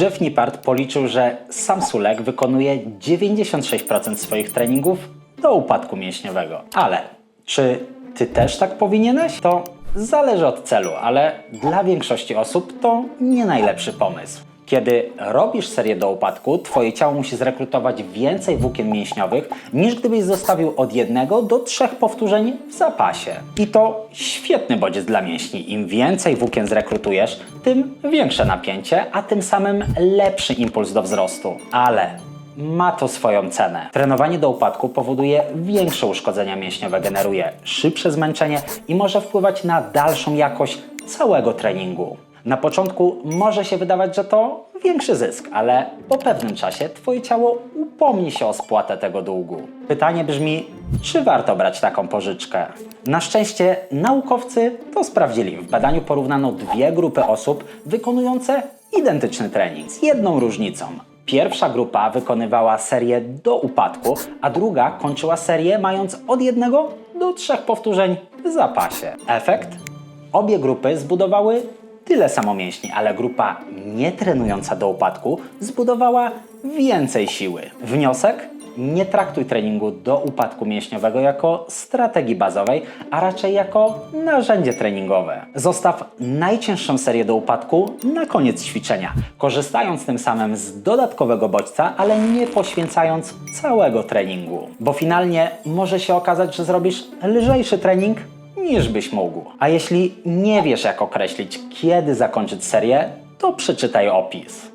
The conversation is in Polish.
Jeff Nippard policzył, że sam Sulek wykonuje 96% swoich treningów do upadku mięśniowego. Ale czy ty też tak powinieneś? To zależy od celu, ale dla większości osób to nie najlepszy pomysł. Kiedy robisz serię do upadku, twoje ciało musi zrekrutować więcej włókien mięśniowych, niż gdybyś zostawił od jednego do trzech powtórzeń w zapasie. I to świetny bodziec dla mięśni. Im więcej włókien zrekrutujesz, tym większe napięcie, a tym samym lepszy impuls do wzrostu. Ale ma to swoją cenę. Trenowanie do upadku powoduje większe uszkodzenia mięśniowe, generuje szybsze zmęczenie i może wpływać na dalszą jakość całego treningu. Na początku może się wydawać, że to większy zysk, ale po pewnym czasie Twoje ciało upomni się o spłatę tego długu. Pytanie brzmi, czy warto brać taką pożyczkę? Na szczęście naukowcy to sprawdzili. W badaniu porównano dwie grupy osób wykonujące identyczny trening z jedną różnicą. Pierwsza grupa wykonywała serię do upadku, a druga kończyła serię mając od jednego do trzech powtórzeń w zapasie. Efekt? Obie grupy zbudowały tyle samo mięśni, ale grupa nietrenująca do upadku zbudowała więcej siły. Wniosek? Nie traktuj treningu do upadku mięśniowego jako strategii bazowej, a raczej jako narzędzie treningowe. Zostaw najcięższą serię do upadku na koniec ćwiczenia, korzystając tym samym z dodatkowego bodźca, ale nie poświęcając całego treningu. Bo finalnie może się okazać, że zrobisz lżejszy trening niż byś mógł. A jeśli nie wiesz, jak określić, kiedy zakończyć serię, to przeczytaj opis.